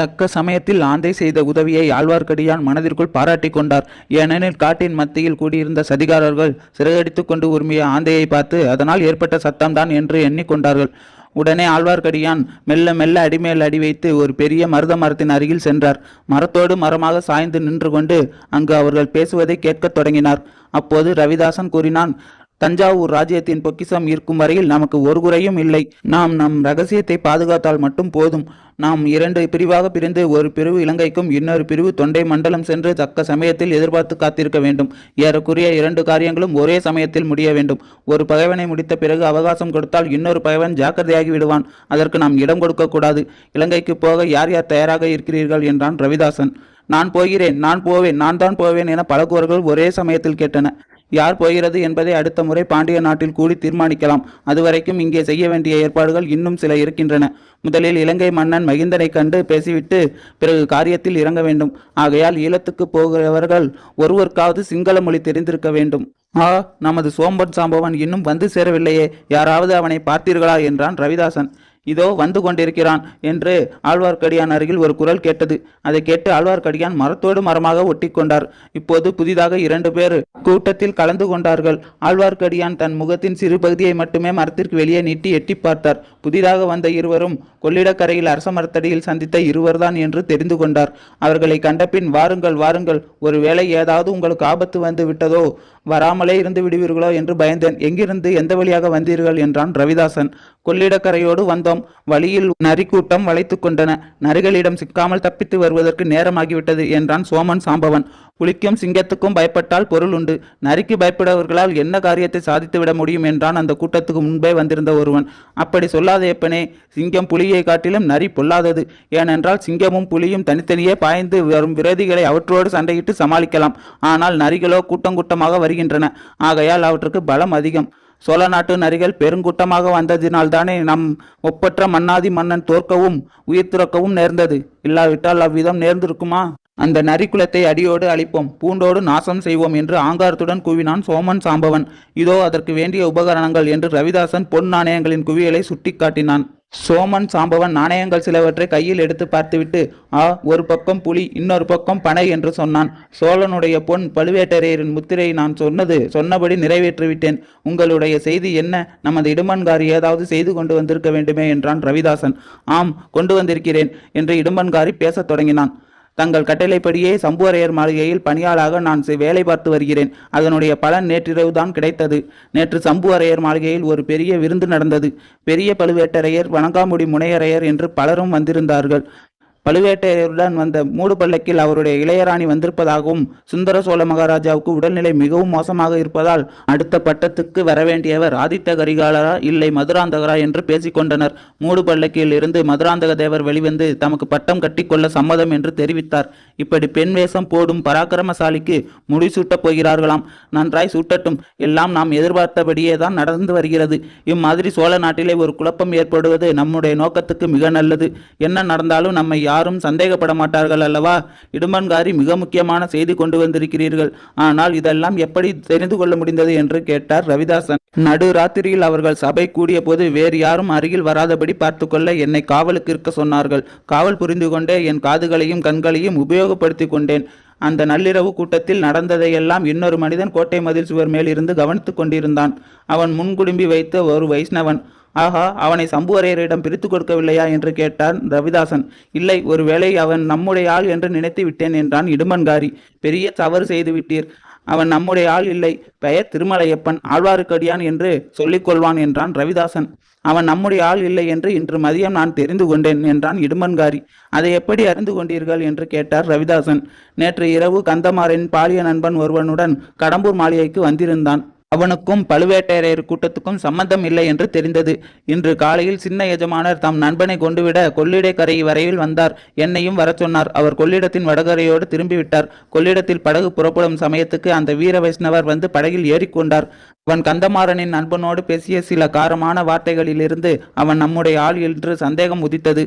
தக்க சமயத்தில் ஆந்தை செய்த உதவியை ஆழ்வார்க்கடியான் மனதிற்குள் பாராட்டி கொண்டார். ஏனெனில் காட்டின் மத்தியில் கூடியிருந்த சதிகாரர்கள் சிறகடித்துக் கொண்டு உரிமைய ஆந்தையை பார்த்து அதனால் ஏற்பட்ட சத்தம்தான் என்று எண்ணிக்கொண்டார்கள் உடனே ஆழ்வார்க்கடியான் மெல்ல மெல்ல அடிமேல் அடி வைத்து ஒரு பெரிய மருத மரத்தின் அருகில் சென்றார். மரத்தோடு மரமாக சாய்ந்து நின்று கொண்டு அங்கு அவர்கள் பேசுவதை கேட்கத் தொடங்கினார். அப்போது ரவிதாசன் கூறினான் தஞ்சாவூர் ராஜ்யத்தின் பொக்கிசம் இருக்கும் வரையில் நமக்கு ஒரு குறையும் இல்லை. நாம் நம் ரகசியத்தை பாதுகாத்தால் மட்டும் போதும். நாம் இரண்டு பிரிவாக பிரிந்து ஒரு பிரிவு இலங்கைக்கும் இன்னொரு பிரிவு தொண்டை மண்டலம் சென்று தக்க சமயத்தில் எதிர்பார்த்து காத்திருக்க வேண்டும். ஏறக்குறைய இரண்டு காரியங்களும் ஒரே சமயத்தில் முடிய வேண்டும். ஒரு பகைவனை முடித்த பிறகு அவகாசம் கொடுத்தால் இன்னொரு பகைவன் ஜாக்கிரதையாகி விடுவான். அதற்கு நாம் இடம் கொடுக்கக்கூடாது இலங்கைக்கு போக யார் யார் தயாராக இருக்கிறீர்கள் என்றான் ரவிதாசன். நான் போகிறேன் நான் போவேன் நான் தான் போவேன் என பல குரல்கள் ஒரே சமயத்தில் கேட்டன. யார் போகிறது என்பதை அடுத்த முறை பாண்டிய நாட்டில் கூடி தீர்மானிக்கலாம். அதுவரைக்கும் இங்கே செய்ய வேண்டிய ஏற்பாடுகள் இன்னும் சில இருக்கின்றன. முதலில் இலங்கை மன்னன் மகிந்தனை கண்டு பேசிவிட்டு பிறகு காரியத்தில் இறங்க வேண்டும். ஆகையால் ஈழத்துக்கு போகிறவர்கள் ஒருவருக்காவது சிங்கள மொழி தெரிந்திருக்க வேண்டும். ஆ நமது சோம்பன் சாம்பவன் இன்னும் வந்து சேரவில்லையே. யாராவது அவனை பார்த்தீர்களா? என்றான் ரவிதாசன். இதோ வந்து கொண்டிருக்கிறான் என்று ஆழ்வார்க்கடியான் அருகில் ஒரு குரல் கேட்டது. அதை கேட்டு ஆழ்வார்க்கடியான் மரத்தோடு மரமாக ஒட்டி கொண்டார் இப்போது புதிதாக இரண்டு பேர் கூட்டத்தில் கலந்து கொண்டார்கள். ஆழ்வார்க்கடியான் தன் முகத்தின் சிறு பகுதியை மட்டுமே மரத்திற்கு வெளியே நீட்டி எட்டி பார்த்தார். புதிதாக வந்த இருவரும் கொள்ளிடக்கரையில் அரச மரத்தடியில் சந்தித்த இருவர்தான் என்று தெரிந்து கொண்டார். அவர்களை கண்டபின் வாருங்கள் வாருங்கள். ஒருவேளை ஏதாவது உங்களுக்கு ஆபத்து வந்து விட்டதோ? வராமலே இருந்து விடுவீர்களோ என்று பயந்தேன். எங்கிருந்து எந்த வழியாக வந்தீர்கள் என்றான் ரவிதாசன். கொள்ளிடக்கரையோடு வந்தோம். வழியில் நரிக்கூட்டம் வளைத்து கொண்டன. நரிகளிடம் சிக்காமல் தப்பித்து வருவதற்கு நேரமாகிவிட்டது என்றான் சோமன் சாம்பவன். புலிக்கும் சிங்கத்துக்கும் பயப்பட்டால் பொருள் உண்டு. நரிக்கு பயப்படுவர்களால் என்ன காரியத்தை சாதித்து விட முடியும் என்றான் அந்த கூட்டத்துக்கு முன்பே வந்திருந்த ஒருவன். அப்படி சொல்லாத எப்பனே சிங்கம் புலியை காட்டிலும் நரி பொல்லாதது. ஏனென்றால் சிங்கமும் புலியும் தனித்தனியே பாய்ந்து வரும் விரோதிகளை அவற்றோடு சண்டையிட்டு சமாளிக்கலாம். ஆனால் நரிகளோ கூட்டம் கூட்டமாக வருகின்றன. ஆகையால் அவற்றுக்கு பலம் அதிகம். சோழ நாட்டு நரிகள் பெருங்கூட்டமாக வந்ததினால்தானே நம் ஒப்பற்ற மன்னாதி மன்னன் தோற்கவும் உயிர் துறக்கவும் நேர்ந்தது. இல்லாவிட்டால் அவ்விதம் நேர்ந்திருக்குமா? அந்த நரிக்குலத்தை அடியோடு அழிப்போம். பூண்டோடு நாசம் செய்வோம் என்று ஆங்காரத்துடன் கூவினான் சோமன் சாம்பவன். இதோ அதற்கு வேண்டிய உபகரணங்கள் என்று ரவிதாசன் பொன் நாணயங்களின் குவியலை சுட்டிக்காட்டினான் சோமன் சாம்பவன் நாணயங்கள் சிலவற்றை கையில் எடுத்து பார்த்துவிட்டு ஆ ஒரு பக்கம் புலி இன்னொரு பக்கம் பனை என்று சொன்னான். சோழனுடைய பொன் பழுவேட்டரையரின் முத்திரை நான் சொன்னது சொன்னபடி நிறைவேற்றிவிட்டேன். உங்களுடைய செய்தி என்ன? நமது இடுமன்கார் ஏதாவது செய்து கொண்டு வந்திருக்க வேண்டுமே என்றான் ரவிதாசன். ஆம் கொண்டு வந்திருக்கிறேன் என்று இடுமன்காரி பேசத் தொடங்கினான். தங்கள் கட்டளைப்படியே சம்புவரையர் மாளிகையில் பணியாளாக நான் வேலை பார்த்து வருகிறேன். அதனுடைய பலன் நேற்றிரவு தான் கிடைத்தது. நேற்று சம்புவரையர் மாளிகையில் ஒரு பெரிய விருந்து நடந்தது. பெரிய பழுவேட்டரையர் வணங்காமுடி முனையரையர் என்று பலரும் வந்திருந்தார்கள். பழுவேட்டையருடன் வந்த மூடு பல்லக்கில் அவருடைய இளையராணி வந்திருப்பதாகவும் சுந்தர சோழ மகாராஜாவுக்கு உடல்நிலை மிகவும் மோசமாக இருப்பதால் அடுத்த பட்டத்துக்கு வரவேண்டியவர் ஆதித்த கரிகாலரா இல்லை மதுராந்தகரா என்று பேசிக்கொண்டனர். மூடு பல்லக்கில் இருந்து மதுராந்தக தேவர் வெளிவந்து தமக்கு பட்டம் கட்டிக்கொள்ள சம்மதம் என்று தெரிவித்தார். இப்படி பெண் வேஷம் போடும் பராக்கிரமசாலிக்கு முடிசூட்டப் போகிறார்களாம். நன்றாய் சூட்டட்டும். எல்லாம் நாம் எதிர்பார்த்தபடியே தான் நடந்து வருகிறது. இம்மாதிரி சோழ நாட்டிலே ஒரு குழப்பம் ஏற்படுவது நம்முடைய நோக்கத்துக்கு மிக நல்லது. என்ன நடந்தாலும் நம்மை யாரும் சந்தேகப்பட மாட்டார்கள் அல்லவா? இடுமன்காரி மிக முக்கியமான செய்தி கொண்டு வந்திருக்கிறீர்கள். ஆனால் இதெல்லாம் எப்படி தெரிந்து கொள்ள முடிந்தது என்று கேட்டார் ரவிதாசன். நடு ராத்திரியில் அவர்கள் சபை கூடிய போது வேறு யாரும் அருகில் வராதபடி பார்த்துக்கொள்ள என்னை காவலுக்கு இருக்க சொன்னார்கள். காவல் புரிந்து கொண்டே என் காதுகளையும் கண்களையும் உபயோகப்படுத்திக் கொண்டேன். அந்த நள்ளிரவு கூட்டத்தில் நடந்ததையெல்லாம் இன்னொரு மனிதன் கோட்டை மதில் சுவர் மேல் இருந்து கவனித்துக் கொண்டிருந்தான். அவன் முன்குடும்பி வைத்த ஒரு வைஷ்ணவன். ஆஹா அவனை சம்புவரையரிடம் பிரித்து கொடுக்கவில்லையா என்று கேட்டான் ரவிதாசன். இல்லை ஒருவேளை அவன் நம்முடைய ஆள் என்று நினைத்து விட்டேன் என்றான் இடுமன்காரி. பெரிய தவறு செய்து விட்டீர். அவன் நம்முடைய ஆள் இல்லை. பெயர் திருமலையப்பன் ஆழ்வாருக்கடியான் என்று சொல்லிக் கொள்வான் என்றான் ரவிதாசன். அவன் நம்முடைய ஆள் இல்லை என்று இன்று மதியம் நான் தெரிந்து கொண்டேன் என்றான் இடுமன்காரி. அதை எப்படி அறிந்து கொண்டீர்கள் என்று கேட்டார் ரவிதாசன். நேற்று இரவு கந்தமாரின் பாலிய நண்பன் ஒருவனுடன் கடம்பூர் மாளிகைக்கு வந்திருந்தான். அவனுக்கும் பழுவேட்டரையர் கூட்டத்துக்கும் சம்பந்தம் இல்லை என்று தெரிந்தது. இன்று காலையில் சின்ன எஜமானர் தம் நண்பனை கொண்டுவிட கொள்ளிடக்கரை வரையில் வந்தார். என்னையும் வரச் சொன்னார். அவர் கொள்ளிடத்தின் வடகரையோடு திரும்பிவிட்டார். கொள்ளிடத்தில் படகு புறப்படும் சமயத்துக்கு அந்த வீர வைஷ்ணவர் வந்து படகில் ஏறிக்கொண்டார். அவன் கந்தமாறனின் நண்பனோடு பேசிய சில காரமான வார்த்தைகளிலிருந்து அவன் நம்முடைய ஆள் என்று சந்தேகம் உதித்தது.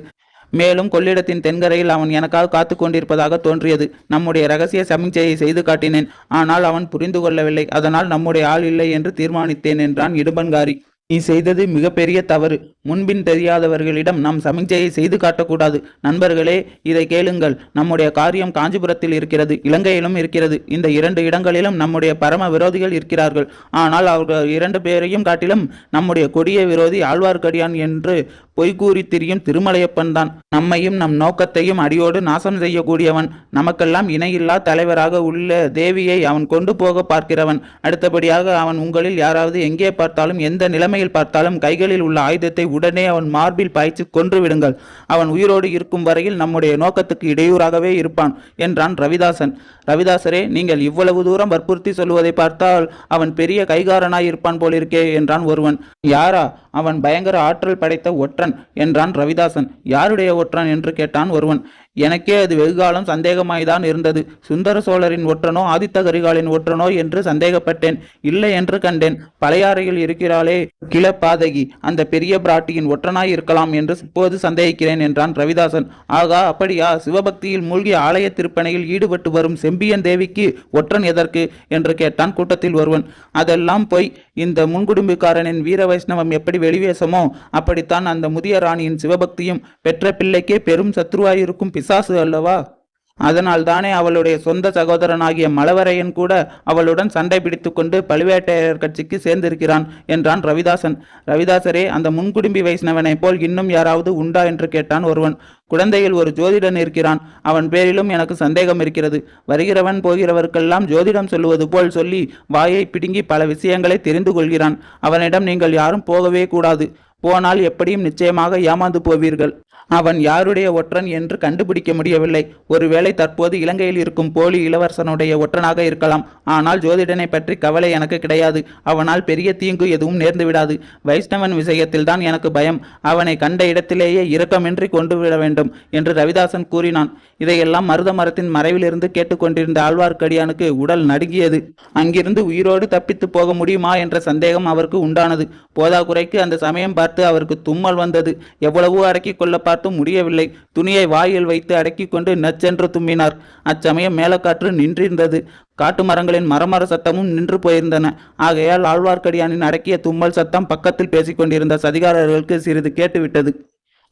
மேலும் கொள்ளிடத்தின் தென்கரையில் அவன் எனக்காக காத்து கொண்டிருப்பதாக தோன்றியது. நம்முடைய ரகசிய சமிஞ்சையை செய்து காட்டினேன். ஆனால் அவன் புரிந்து கொள்ளவில்லை. அதனால் நம்முடைய ஆள் இல்லை என்று தீர்மானித்தேன் என்றான் இடுபன்காரி. நீ செய்தது மிகப்பெரிய தவறு. முன்பின் தெரியாதவர்களிடம் நாம் சமிஞ்சையை செய்து காட்டக்கூடாது. நண்பர்களே இதை கேளுங்கள். நம்முடைய காரியம் காஞ்சிபுரத்தில் இருக்கிறது. இலங்கையிலும் இருக்கிறது. இந்த இரண்டு இடங்களிலும் நம்முடைய பரம விரோதிகள் இருக்கிறார்கள். ஆனால் அவர்கள் இரண்டு பேரையும் காட்டிலும் நம்முடைய கொடிய விரோதி ஆழ்வார்க்கடியான் என்று பொய்கூறி திரியும் திருமலையப்பன் தான். நம்மையும் நம் நோக்கத்தையும் அடியோடு நாசம் செய்யக்கூடியவன். நமக்கெல்லாம் இணையில்லா தலைவராக உள்ள தேவியை அவன் கொண்டு போக பார்க்கிறவன். அடுத்தபடியாக அவன் உங்களில் யாராவது எங்கே பார்த்தாலும் எந்த நிலைமையில் பார்த்தாலும் கைகளில் உள்ள ஆயுதத்தை உடனே அவன் மார்பில் பாய்ச்சி கொன்றுவிடுங்கள் அவன் உயிரோடு இருக்கும் வரையில் நம்முடைய நோக்கத்துக்கு இடையூறாகவே இருப்பான் என்றான் ரவிதாசன். ரவிதாசரே நீங்கள் இவ்வளவு தூரம் வற்புறுத்தி சொல்வதை பார்த்தால் அவன் பெரிய கைகாரனாய் இருப்பான் போலிருக்கே என்றான் ஒருவன். யாரா? அவன் பயங்கர ஆற்றல் படைத்த ஒற்றன் என்றான் ரவிதாசன். யாருடைய ஒற்றன் என்று கேட்டான் ஒருவன். எனக்கே அது வெகுகாலம் சந்தேகமாய்தான் இருந்தது. சுந்தர சோழரின் ஒற்றனோ ஆதித்த கரிகாலின் ஒற்றனோ என்று சந்தேகப்பட்டேன். இல்லை என்று கண்டேன். பழையாறையில் இருக்கிறாளே கிளப்பாதகி அந்த பெரிய பிராட்டியின் ஒற்றனாய் இருக்கலாம் என்று இப்போது சந்தேகிக்கிறேன் என்றான் ரவிதாசன். ஆகா அப்படியா? சிவபக்தியில் மூழ்கி ஆலய திருப்பணியில் ஈடுபட்டு வரும் செம்பியன் தேவிக்கு ஒற்றன் எதற்கு? என்று கேட்டான் கூட்டத்தில் ஒருவன். அதெல்லாம் போய். இந்த முன்குடும்புக்காரனின் வீர வைஷ்ணவம் எப்படி வெளிவேசமோ அப்படித்தான் அந்த முதிய ராணியின் சிவபக்தியும். பெற்ற பிள்ளைக்கே பெரும் சத்ருவாயிருக்கும் பிசாசு அல்லவா? அதனால் தானே அவளுடைய சொந்த சகோதரனாகிய மலவரையன் கூட அவளுடன் சண்டை பிடித்துக்கொண்டு பழுவேட்டையர் கட்சிக்கு சேர்ந்திருக்கிறான் என்றான் ரவிதாசன். ரவிதாசரே அந்த முன்குடும்பி வைஷ்ணவனைப் போல் இன்னும் யாராவது உண்டா என்று கேட்டான் ஒருவன். குழந்தையில் ஒரு ஜோதிடன் இருக்கிறான். அவன் பேரிலும் எனக்கு சந்தேகம் இருக்கிறது. வருகிறவன் போகிறவர்க்கெல்லாம் ஜோதிடம் சொல்லுவது போல் சொல்லி வாயை பிடுங்கி பல விஷயங்களை தெரிந்து கொள்கிறான். அவனிடம் நீங்கள் யாரும் போகவே கூடாது. போனால் எப்படியும் நிச்சயமாக ஏமாந்து போவீர்கள். அவன் யாருடைய ஒற்றன் என்று கண்டுபிடிக்க முடியவில்லை. ஒருவேளை தற்போது இலங்கையில் இருக்கும் போலி இளவரசனுடைய ஒற்றனாக இருக்கலாம். ஆனால் ஜோதிடனை பற்றி கவலை எனக்கு கிடையாது. அவனால் பெரிய தீங்கு எதுவும் நேர்ந்து விடாது. வைஷ்ணவன் விஷயத்தில் தான் எனக்கு பயம். அவனை கண்ட இடத்திலேயே இரக்கமின்றி கொண்டு விட வேண்டும் என்று ரவிதாசன் கூறினான். இதையெல்லாம் மருத மரத்தின் மறைவிலிருந்து கேட்டுக்கொண்டிருந்த ஆழ்வார்க்கடியானுக்கு உடல் நடுங்கியது. அங்கிருந்து உயிரோடு தப்பித்து போக முடியுமா என்ற சந்தேகம் அவருக்கு உண்டானது. போதாக்குறைக்கு அந்த சமயம் பார்த்து அவருக்கு தும்மல் வந்தது. எவ்வளவோ அடக்கிக் கொள்ள பார்த்தும் முடியவில்லை. துணியை வாயில் வைத்து அடக்கிக் கொண்டு நச்சென்று தும்மினார் அச்சமயம் மேலக்காற்று நின்றிருந்தது. காட்டு மரங்களின் மரமர சத்தமும் நின்று போயிருந்தன. ஆகையால் ஆழ்வார்க்கடியானின் அடக்கிய தும்மல் சத்தம் பக்கத்தில் பேசிக்கொண்டிருந்த சதிகாரர்களுக்கு சிறிது கேட்டுவிட்டது.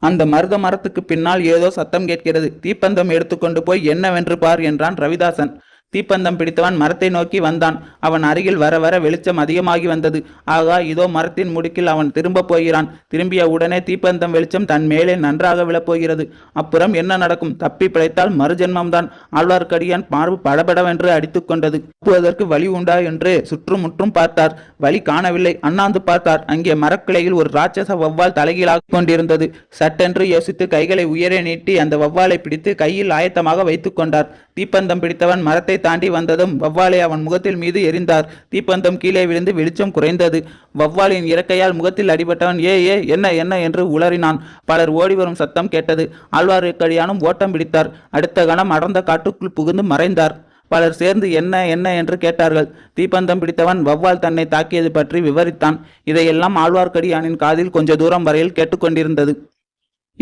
அந்த மருத மரத்துக்கு பின்னால் ஏதோ சத்தம் கேட்கிறது. தீப்பந்தம் எடுத்துக்கொண்டு போய் என்னவென்று பார் என்றான் ரவிதாசன். தீப்பந்தம் பிடித்தவன் மரத்தை நோக்கி வந்தான். அவன் அருகில் வர வர வெளிச்சம் அதிகமாகி வந்தது. ஆகா இதோ மரத்தின் முடுக்கில் அவன் திரும்ப போகிறான். திரும்பிய உடனே தீப்பந்தம் வெளிச்சம் தன் மேலே நன்றாக விழப்போகிறது. அப்புறம் என்ன நடக்கும்? தப்பி பிழைத்தால் மறுஜென்மம்தான். ஆழ்வார்க்கடியான் மார்பு படபடவென்று அடித்துக் கொண்டது. தப்புவதற்கு வழி உண்டா என்று சுற்றுமுற்றும் பார்த்தார். வழி காணவில்லை. அண்ணாந்து பார்த்தார். அங்கே மரக்கிளையில் ஒரு ராட்சச வவ்வால் தலைகீழாக கொண்டிருந்தது. சட்டென்று யோசித்து கைகளை உயரே நீட்டி அந்த வவ்வாலை பிடித்து கையில் ஆயத்தமாக வைத்துக் கொண்டார். தீப்பந்தம் பிடித்தவன் மரத்தை தாண்டி வந்ததும் வவ்வாலை அவன் முகத்தில் மீது எரிந்தார். தீப்பந்தம் கீழே விழுந்து வெளிச்சம் குறைந்தது. வவ்வாலின் இறக்கையால் முகத்தில் அடிபட்டவன் ஏ ஏ என்ன என்ன? என்று உளறினான். பலர் ஓடிவரும் சத்தம் கேட்டது. ஆழ்வார்க்கடியானும் ஓட்டம் பிடித்தார். அடுத்த கணம் அடர்ந்த காட்டுக்குள் புகுந்து மறைந்தார். பலர் சேர்ந்து என்ன என்ன? என்று கேட்டார்கள். தீப்பந்தம் பிடித்தவன் வவ்வால் தன்னை தாக்கியது பற்றி விவரித்தான். இதையெல்லாம் ஆழ்வார்க்கடியானின் காதில் கொஞ்ச தூரம் வரையில் கேட்டுக்கொண்டிருந்தது.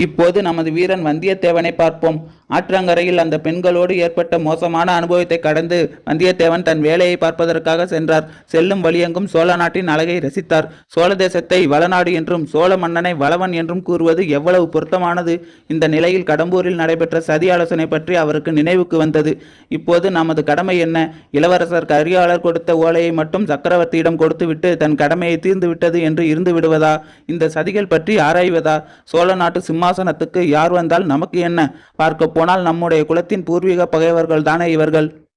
இப்போது நமது வீரன் வந்தியத்தேவனை பார்ப்போம். ஆற்றங்கரையில் அந்த பெண்களோடு ஏற்பட்ட மோசமான அனுபவத்தை கடந்து வந்தியத்தேவன் தன் வேலையை பார்ப்பதற்காக சென்றார். செல்லும் வழியெங்கும் சோழ நாட்டின் அழகை ரசித்தார். சோழ தேசத்தை வளநாடு என்றும் சோழ மன்னனை வளவன் என்றும் கூறுவது எவ்வளவு பொருத்தமானது? இந்த நிலையில் கடம்பூரில் நடைபெற்ற சதி ஆலோசனை பற்றி அவருக்கு நினைவுக்கு வந்தது. இப்போது நமது கடமை என்ன? இளவரசர் கரியாளர் கொடுத்த ஓலையை மட்டும் சக்கரவர்த்தியிடம் கொடுத்துவிட்டு தன் கடமையை தீர்ந்து விட்டது என்று இருந்து விடுவதா? இந்த சதிகள் பற்றி ஆராய்வதா? சோழ நாட்டு சிம்மாசனத்துக்கு யார் வந்தால் நமக்கு என்ன? பார்க்க போனால் நம்முடைய குலத்தின் பூர்வீக பகைவர்கள் தானே இவர்கள்.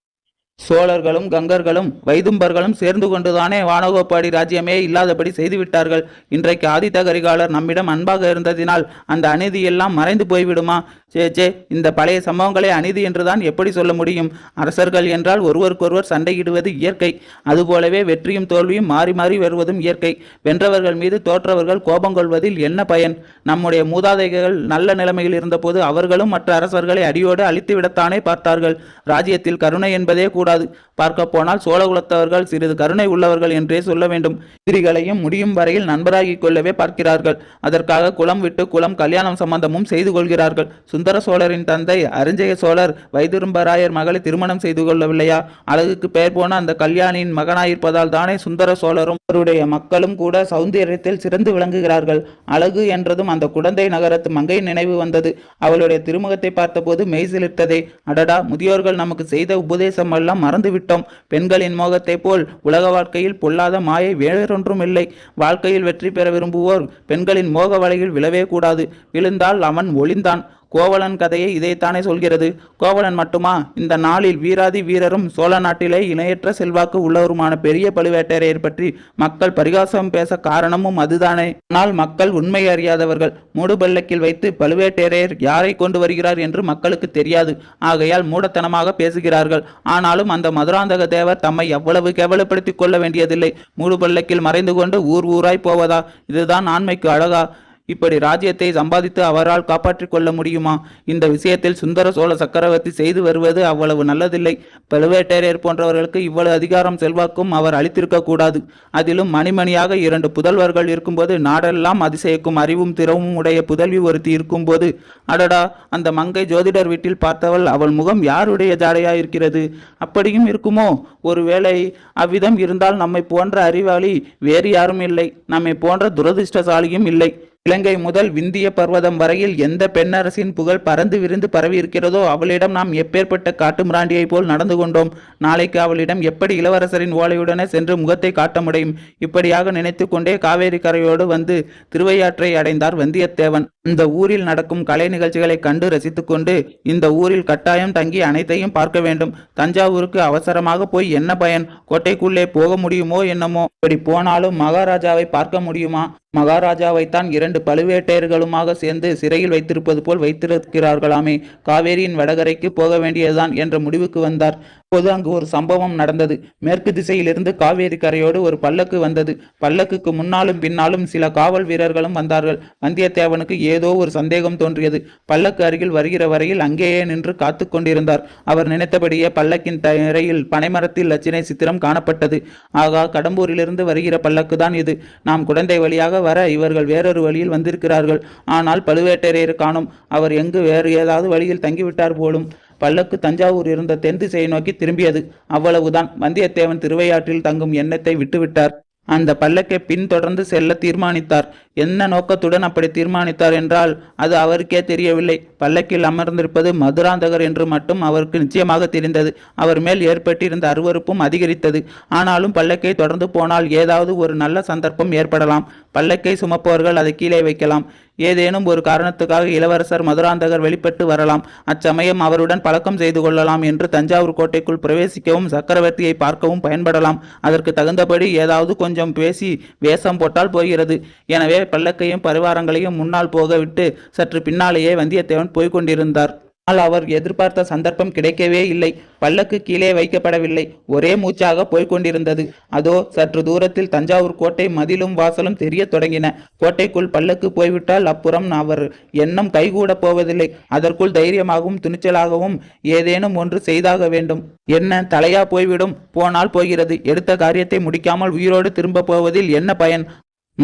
சோழர்களும் கங்கர்களும் வைதும்பர்களும் சேர்ந்து கொண்டுதானே வானகோப்பாடி ராஜ்யமே இல்லாதபடி செய்துவிட்டார்கள். இன்றைக்கு ஆதித்த கரிகாலர் நம்மிடம் அன்பாக இருந்ததினால் அந்த அநீதி எல்லாம் மறைந்து போய்விடுமா? சே சே இந்த பழைய சம்பவங்களை அநீதி என்றுதான் எப்படி சொல்ல முடியும்? அரசர்கள் என்றால் ஒருவருக்கொருவர் சண்டையிடுவது இயற்கை. அதுபோலவே வெற்றியும் தோல்வியும் மாறி மாறி வருவதும் இயற்கை. வென்றவர்கள் மீது தோற்றவர்கள் கோபம் கொள்வதில் என்ன பயன்? நம்முடைய மூதாதைகள் நல்ல நிலைமையில் இருந்தபோது அவர்களும் மற்ற அரசர்களை அடியோடு அழித்துவிடத்தானே பார்த்தார்கள். ராஜ்யத்தில் கருணை என்பதே கூட கூடாது. பார்க்க போனால் சோழகுலத்தவர்கள் சிறிது கருணை உள்ளவர்கள் என்றே சொல்ல வேண்டும். ஸ்திரீகளையும் முடியும் வரையில் நண்பராகிக் கொள்ளவே பார்க்கிறார்கள். அதற்காக குளம் விட்டு குளம் கல்யாணம் சம்பந்தமும் செய்து கொள்கிறார்கள். சுந்தர சோழரின் தந்தை அரிஞ்சய சோழர் வைத்திரும்பராயர் மகளை திருமணம் செய்து கொள்ளவில்லையா? அழகுக்கு பெயர் போன அந்த கல்யாணியின் மகனாயிருப்பதால் தானே சுந்தர சோழரும் அவருடைய மக்களும் கூட சௌந்தரியத்தில் சிறந்து விளங்குகிறார்கள். அழகு என்றதும் அந்த குடந்தை நகரத்து மங்கை நினைவு வந்தது. அவளுடைய திருமுகத்தை பார்த்தபோது மெய்சிலிர்த்ததே அடடா முதியோர்கள் நமக்கு செய்த உபதேசம் அல்ல. எல்லாம் மறந்துவிட்டோம். பெண்களின் மோகத்தை போல் உலக வாழ்க்கையில் பொல்லாத மாயை வேறொன்றும் இல்லை. வாழ்க்கையில் வெற்றி பெற விரும்புவோர் பெண்களின் மோக வலையில் விழவே கூடாது. விழுந்தால் அவன் ஒளிந்தான். கோவலன் கதையை இதைத்தானே சொல்கிறது. கோவலன் மட்டுமா? இந்த நாளில் வீராதி வீரரும் சோழ நாட்டிலே இணையற்ற செல்வாக்கு உள்ளவருமான பெரிய பழுவேட்டரையர் பற்றி மக்கள் பரிகாசம் பேச காரணமும் அதுதானே. ஆனால் மக்கள் உண்மை அறியாதவர்கள் மூடுபல்லக்கில் வைத்து பழுவேட்டரையர் யாரை கொண்டு வருகிறார் என்று மக்களுக்கு தெரியாது. ஆகையால் மூடத்தனமாக பேசுகிறார்கள். ஆனாலும் அந்த மதுராந்தக தேவர் தம்மை எவ்வளவு கேவலப்படுத்திக் கொள்ள வேண்டியதில்லை. மூடுபல்லக்கில் மறைந்து கொண்டு ஊர் ஊராய் போவதா? இதுதான் ஆண்மைக்கு அழகா? இப்படி ராஜ்யத்தை சம்பாதித்து அவரால் காப்பாற்றிக் கொள்ள முடியுமா? இந்த விஷயத்தில் சுந்தர சோழ சக்கரவர்த்தி செய்து வருவது அவ்வளவு நல்லதில்லை. பழுவேட்டரையர் போன்றவர்களுக்கு இவ்வளவு அதிகாரம் செல்வாக்கும் அவர் அளித்திருக்க கூடாது. அதிலும் மணிமணியாக இரண்டு புதல்வர்கள் இருக்கும்போது நாடெல்லாம் அதிசயிக்கும் அறிவும் திறவும் உடைய புதல்வி ஒருத்தி இருக்கும்போது அடடா அந்த மங்கை ஜோதிடர் வீட்டில் பார்த்தவள் அவள் முகம் யாருடைய ஜாடையா இருக்கிறது அப்படியும் இருக்குமோ? ஒருவேளை அவ்விதம் இருந்தால் நம்மை போன்ற அறிவாளி வேறு யாரும் இல்லை. நம்மை போன்ற துரதிர்ஷ்டசாலியும் இல்லை. இலங்கை முதல் விந்திய பர்வதம் வரையில் எந்த பெண்ணரசின் புகழ் பறந்து விரிந்து பரவி இருக்கிறதோ அவளிடம் நாம் எப்பேற்பட்ட காட்டு மிராண்டியைப் போல் நடந்து கொண்டோம். நாளைக்கு அவளிடம் எப்படி இளவரசரின் ஓலையுடனே சென்று முகத்தை காட்ட முடியும்? இப்படியாக நினைத்து கொண்டே காவேரி கரையோடு வந்து திருவையாற்றை அடைந்தார் வந்தியத்தேவன். இந்த ஊரில் நடக்கும் கலை நிகழ்ச்சிகளை கண்டு ரசித்துக்கொண்டு இந்த ஊரில் கட்டாயம் தங்கி அனைத்தையும் பார்க்க வேண்டும். தஞ்சாவூருக்கு அவசரமாக போய் என்ன பயன்? கோட்டைக்குள்ளே போக முடியுமோ என்னமோ? இப்படி போனாலும் மகாராஜாவை பார்க்க முடியுமா? மகாராஜாவைத்தான் இரண்டு பழுவேட்டையர்களுமாக சேர்ந்து சிறையில் வைத்திருப்பது போல் வைத்திருக்கிறார்களாமே. காவேரியின் வடகரைக்கு போக வேண்டியதுதான் என்ற முடிவுக்கு வந்தார். அப்போது அங்கு ஒரு சம்பவம் நடந்தது. மேற்கு திசையிலிருந்து காவேரி கரையோடு ஒரு பல்லக்கு வந்தது. பல்லக்குக்கு முன்னாலும் பின்னாலும் சில காவல் வீரர்களும் வந்தார்கள். வந்தியத்தேவனுக்கு ஏதோ ஒரு சந்தேகம் தோன்றியது. பல்லக்கு அருகில் வருகிற வரையில் அங்கேயே நின்று காத்து கொண்டிருந்தார். அவர் நினைத்தபடியே பல்லக்கின் தரையில் பனைமரத்தில் லட்சணை சித்திரம் காணப்பட்டது. ஆகா கடம்பூரிலிருந்து வருகிற பல்லக்கு தான் இது. நாம் குழந்தை வழியாக வர இவர்கள் வேறொரு வழி வழியில் வந்திருக்கிறார்கள். ஆனால் பழுவேட்டரையர் காணும் அவர் எங்கு வேறு ஏதாவது வழியில் தங்கிவிட்டார் போலும். பல்லக்கு தஞ்சாவூர் இருந்த தென் திசையை நோக்கி திரும்பியது அவ்வளவுதான். வந்தியத்தேவன் திருவையாற்றில் தங்கும் எண்ணத்தை விட்டுவிட்டார். அந்த பல்லக்கை பின்தொடர்ந்து செல்ல தீர்மானித்தார். என்ன நோக்கத்துடன் அப்படி தீர்மானித்தார் என்றால் அது அவருக்கே தெரியவில்லை. பல்லக்கில் அமர்ந்திருப்பது மதுராந்தகர் என்று மட்டும் அவருக்கு நிச்சயமாக தெரிந்தது. அவர் மேல் ஏற்பட்டிருந்த அருவருப்பும் அதிகரித்தது. ஆனாலும் பல்லக்கை தொடர்ந்து போனால் ஏதாவது ஒரு நல்ல சந்தர்ப்பம் ஏற்படலாம். பல்லக்கை சுமப்பவர்கள் அதை கீழே வைக்கலாம். ஏதேனும் ஒரு காரணத்துக்காக இளவரசர் மதுராந்தகர் வெளிப்பட்டு வரலாம். அச்சமயம் அவருடன் பழக்கம் செய்து கொள்ளலாம் என்று தஞ்சாவூர் கோட்டைக்குள் பிரவேசிக்கவும் சக்கரவர்த்தியை பார்க்கவும் பயன்படலாம். அதற்கு தகுந்தபடி ஏதாவது கொஞ்சம் பேசி வேஷம் போட்டால் போகிறது. எனவே பல்லக்கையும் பரிவாரங்களையும் முன்னால் போகவிட்டு சற்று பின்னாலேயே வந்தியத்தேவன் போய்கொண்டிருந்தார் ஆனால் அவர் எதிர்பார்த்த சந்தர்ப்பம் கிடைக்கவே இல்லை. பல்லக்கு கீழே வைக்கப்படவில்லை. ஒரே மூச்சாக போய்கொண்டிருந்தது அதோ சற்று தூரத்தில் தஞ்சாவூர் கோட்டை மதிலும் வாசலும் தெரிய தொடங்கின. கோட்டைக்குள் பல்லக்கு போய்விட்டால் அப்புறம் அவர் எண்ணம் கைகூட போவதில்லை. அதற்குள் தைரியமாகவும் துணிச்சலாகவும் ஏதேனும் ஒன்று செய்தாக வேண்டும். என்ன தலையா போய்விடும்? போனால் போகிறது. எடுத்த காரியத்தை முடிக்காமல் உயிரோடு திரும்ப போவதில் என்ன பயன்?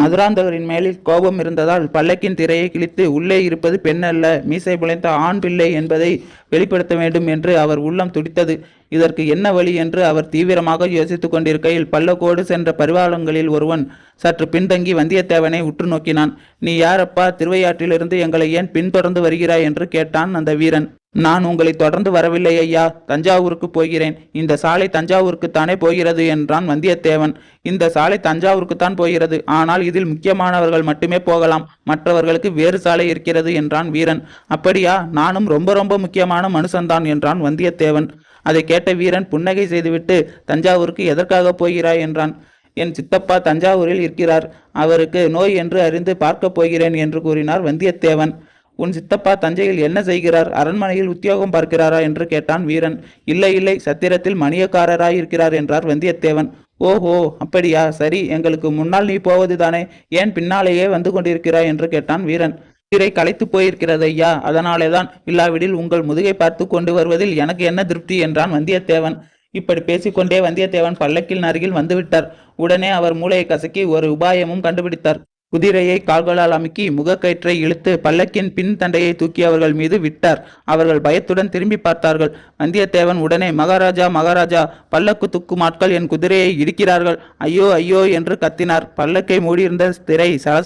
மதுராந்தகரின் மேலில் கோபம் இருந்ததால் பல்லக்கின் திரையை கிழித்து உள்ளே இருப்பது பெண்ணல்ல மீசை புலைந்த ஆண் பிள்ளை என்பதை வெளிப்படுத்த வேண்டும் என்று அவர் உள்ளம் துடித்தது. இதற்கு என்ன வழி என்று அவர் தீவிரமாக யோசித்துக் கொண்டிருக்கையில் பல்லக்கோடு சென்ற பரிவாளங்களில் ஒருவன் சற்று பின்தங்கி வந்தியத்தேவனை உற்று நோக்கினான். நீ யாரப்பா? திருவையாற்றிலிருந்து எங்களை ஏன் பின்தொடர்ந்து வருகிறாய்? என்று கேட்டான் அந்த வீரன். நான் உங்களை தொடர்ந்து வரவில்லை ஐயா. தஞ்சாவூருக்கு போகிறேன். இந்த சாலை தஞ்சாவூருக்கு தானே போகிறது என்றான் வந்தியத்தேவன். இந்த சாலை தஞ்சாவூருக்குத்தான் போகிறது. ஆனால் இதில் முக்கியமானவர்கள் மட்டுமே போகலாம். மற்றவர்களுக்கு வேறு சாலை இருக்கிறது என்றான் வீரன். அப்படியா? நானும் ரொம்ப ரொம்ப முக்கியமான மனுஷன்தான் என்றான் வந்தியத்தேவன். அதை கேட்ட வீரன் புன்னகை செய்துவிட்டு தஞ்சாவூருக்கு எதற்காக போகிறாய்? என்றான். என் சித்தப்பா தஞ்சாவூரில் இருக்கிறார். அவருக்கு நோய் என்று அறிந்து பார்க்கப் போகிறேன் என்று கூறினார் வந்தியத்தேவன். உன் சித்தப்பா தஞ்சையில் என்ன செய்கிறார்? அரண்மனையில் உத்தியோகம் பார்க்கிறாரா? என்று கேட்டான் வீரன். இல்லை இல்லை சத்திரத்தில் மணியக்காரராய் இருக்கிறார் என்றார் வந்தியத்தேவன். ஓஹோ அப்படியா? சரி எங்களுக்கு முன்னால் நீ போவதுதானே? ஏன் பின்னாலேயே வந்து கொண்டிருக்கிறாய்? என்று கேட்டான் வீரன். உயிரை களைத்து போயிருக்கிறது ஐயா. அதனாலேதான் இல்லாவிடில் உங்கள் முதுகை பார்த்து கொண்டு வருவதில் எனக்கு என்ன திருப்தி? என்றான் வந்தியத்தேவன். இப்படி பேசிக்கொண்டே வந்தியத்தேவன் பல்லக்கில் அருகில் வந்துவிட்டார். உடனே அவர் மூளையை கசக்கி ஒரு உபாயமும் கண்டுபிடித்தார். குதிரையை கால்களால் அமுக்கி முகக்கயிற்றை இழுத்து பல்லக்கின் பின் தண்டையை தூக்கி அவர்கள் மீது விட்டார். அவர்கள் பயத்துடன் திரும்பி பார்த்தார்கள். வந்தியத்தேவன் உடனே மகாராஜா மகாராஜா பல்லக்கு துக்கும் ஆட்கள் என் குதிரையை இடிக்கிறார்கள். ஐயோ ஐயோ என்று கத்தினார். பல்லக்கை மூடியிருந்த திரை சலச